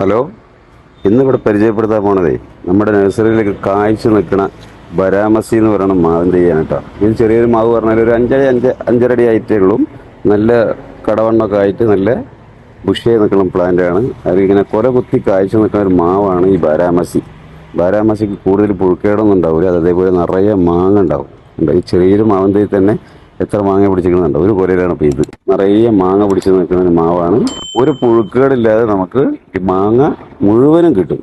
Hello ഇന്നിവിടെ പരിചയപ്പെടുത്താൻ പോണതേ നമ്മുടെ നഴ്സറിയിലേക്ക് കായ്ച്ചു നിൽക്കുന്ന ബരാമസി എന്ന് പറയുന്ന മാവിന്റെ ചെയ്യാണ് കേട്ടോ. ഇത് ചെറിയൊരു മാവ് പറഞ്ഞാൽ ഒരു അഞ്ചര അഞ്ച് അഞ്ചരടി ആയിട്ടേ ഉള്ളൂ. നല്ല കടവണ്ണൊക്കെ ആയിട്ട് നല്ല ബുഷേ നിൽക്കുന്ന പ്ലാന്റ് ആണ്. അതിങ്ങനെ കൊല കുത്തി കായ്ച്ചു നിൽക്കുന്ന ഒരു മാവാണ് ഈ ബാരാമസി. ബാരാമസിക്ക് കൂടുതൽ പുഴുക്കേടൊന്നും ഉണ്ടാവില്ല. അത് അതേപോലെ നിറയെ മാങ്ങ ഉണ്ടാവും. ഉണ്ട്. ഈ ചെറിയൊരു മാവിന്റെ തന്നെ എത്ര മാങ്ങ പിടിച്ചിരിക്കുന്നുണ്ട്? ഒരു കൊരയിലാണ് ഇത്. നിറയെ മാങ്ങ പിടിച്ച് നിൽക്കുന്ന മാവാണ്. ഒരു പുഴുക്കേടില്ലാതെ നമുക്ക് ഈ മാങ്ങ മുഴുവനും കിട്ടും.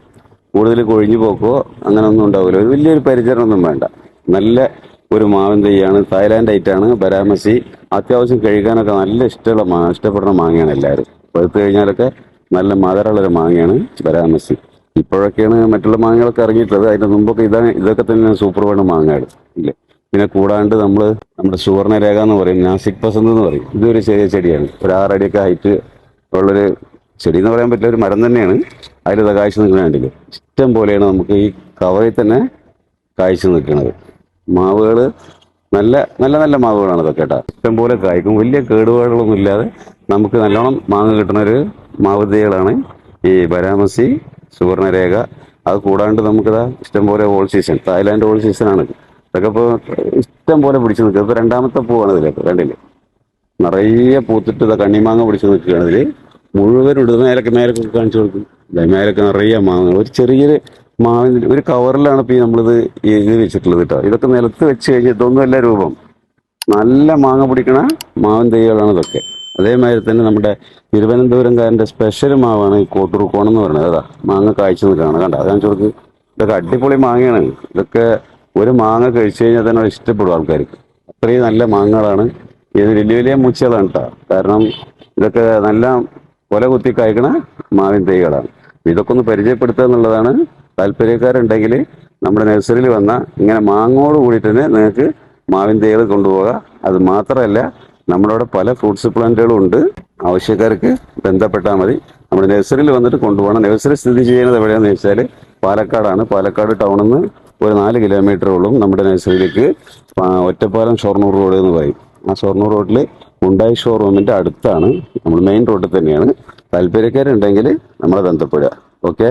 കൂടുതൽ കൊഴിഞ്ഞു പോക്കോ അങ്ങനെ ഒന്നും ഉണ്ടാവില്ല. ഒരു വലിയൊരു പരിചരണമൊന്നും വേണ്ട. നല്ല ഒരു മാവൻ തൈയാണ് തായ്ലാൻഡ് ഐറ്റാണ് ബരാമസി. അത്യാവശ്യം കഴിക്കാനൊക്കെ നല്ല ഇഷ്ടമുള്ള മാ ഇഷ്ടപ്പെടുന്ന മാങ്ങയാണ് എല്ലാവരും. പഴുത്ത് കഴിഞ്ഞാലൊക്കെ നല്ല മധുരമുള്ളൊരു മാങ്ങയാണ് ബരാമസി. ഇപ്പോഴൊക്കെയാണ് മറ്റുള്ള മാങ്ങകളൊക്കെ ഇറങ്ങിയിട്ടുള്ളത്. അതിന്റെ മുമ്പൊക്കെ ഇതാണ് ഇതൊക്കെ തന്നെ സൂപ്പർ വേണ്ട മാങ്ങയാണ് ഇല്ലേ? പിന്നെ കൂടാണ്ട് നമ്മൾ നമ്മുടെ സുവർണരേഖ എന്ന് പറയും നാസിക് പസന്ത് എന്ന് പറയും. ഇതൊരു ചെറിയ ചെടിയാണ്. ഒരു ആറടിയൊക്കെ ഹൈറ്റ് ഉള്ളൊരു ചെടി എന്ന് പറയാൻ പറ്റില്ല ഒരു മരം തന്നെയാണ്. അതിൽ കാഴ്ച നിൽക്കുന്ന കണ്ടില്ലേ? ഇഷ്ടം പോലെയാണ് നമുക്ക് ഈ കവറിൽ തന്നെ കാഴ്ച നിൽക്കുന്നത്. മാവുകൾ നല്ല നല്ല നല്ല മാവുകളാണ് ഇതൊക്കെ കേട്ടോ. ഇഷ്ടം പോലെ കായ്ക്കും. വലിയ കേടുപാടുകളൊന്നും ഇല്ലാതെ നമുക്ക് നല്ലോണം മാങ്ങ കിട്ടുന്ന ഒരു ഈ ബരാമസി സുവർണരേഖ. അത് കൂടാണ്ട് നമുക്കിതാ ഇഷ്ടം പോലെ all season. Thailand all season ആണ്. ഇതൊക്കെ ഇപ്പോൾ ഇഷ്ടം പോലെ പിടിച്ചു നിൽക്കുക. ഇപ്പോൾ രണ്ടാമത്തെ പൂവാണ് ഇതിലൊക്കെ കണ്ടില്ലേ? നിറയെ പൂത്തിട്ട് ഇതാ കണ്ണിമാങ്ങ പിടിച്ചു നിൽക്കുകയാണ് ഇതിൽ മുഴുവൻ ഇടുന്ന മേലൊക്കെ മേലൊക്കെ കാണിച്ചു കൊടുക്കും. മേലൊക്കെ നിറയെ മാങ്ങ. ഒരു ചെറിയൊരു മാവിന് ഒരു കവറിലാണ് ഇപ്പോൾ ഈ നമ്മളിത് ഇത് വെച്ചിട്ടുള്ളത് കേട്ടോ. ഇതൊക്കെ നിലത്ത് വെച്ച് കഴിഞ്ഞാൽ ഇതൊന്നുമല്ല രൂപം. നല്ല മാങ്ങ പിടിക്കണ മാവൻ തൈകളാണ് ഇതൊക്കെ. അതേമാതിരി തന്നെ നമ്മുടെ തിരുവനന്തപുരംകാരന്റെ സ്പെഷ്യൽ മാവാണ് ഈ കോട്ടൂർക്കോണം എന്ന് പറയുന്നത്. അതാ മാങ്ങ കായ്ച്ചു നിൽക്കുകയാണ്. കണ്ട? അത് കാണിച്ചു കൊടുക്ക്. ഇതൊക്കെ അടിപൊളി മാങ്ങയാണ്. ഇതൊക്കെ ഒരു മാങ്ങ കഴിച്ചു കഴിഞ്ഞാൽ തന്നെ ഇഷ്ടപ്പെടും ആൾക്കാർക്ക്. അത്രയും നല്ല മാങ്ങകളാണ്. ഇത് വലിയ വലിയ മൂച്ചകളാണ് കേട്ടോ കാരണം ഇതൊക്കെ നല്ല കൊല കുത്തി കായ്ക്കണ മാവിൻ തൈകളാണ്. ഇതൊക്കെ ഒന്ന് പരിചയപ്പെടുത്തുക എന്നുള്ളതാണ് താല്പര്യക്കാരുണ്ടെങ്കിൽ നമ്മുടെ നഴ്സറിയിൽ വന്ന ഇങ്ങനെ മാങ്ങോട് കൂടി തന്നെ നിങ്ങൾക്ക് മാവിൻ തൈകൾ കൊണ്ടുപോകാം. അത് മാത്രമല്ല നമ്മുടെ അവിടെ പല ഫ്രൂട്ട്സ് പ്ലാന്റുകളും ഉണ്ട്. ആവശ്യക്കാർക്ക് ബന്ധപ്പെട്ടാൽ മതി. നമ്മുടെ നഴ്സറിയിൽ വന്നിട്ട് കൊണ്ടുപോകണം. നഴ്സറി സ്ഥിതി ചെയ്യുന്നത് എവിടെയാണെന്ന് വെച്ചാൽ പാലക്കാടാണ്. പാലക്കാട് ടൗണിൽ നിന്ന് ഒരു നാല് കിലോമീറ്ററോളം നമ്മുടെ നഴ്സറിയിലേക്ക് ഒറ്റപ്പാലം ഷൊർണൂർ റോഡ് എന്ന് പറയും. ആ ഷൊർണൂർ റോഡിൽ ഉണ്ടായി ഷോറൂമിന്റെ അടുത്താണ് നമ്മൾ മെയിൻ റോഡിൽ തന്നെയാണ്. താല്പര്യക്കാരുണ്ടെങ്കിൽ നമ്മളെ ബന്ധപ്പെടുക. ഓക്കെ?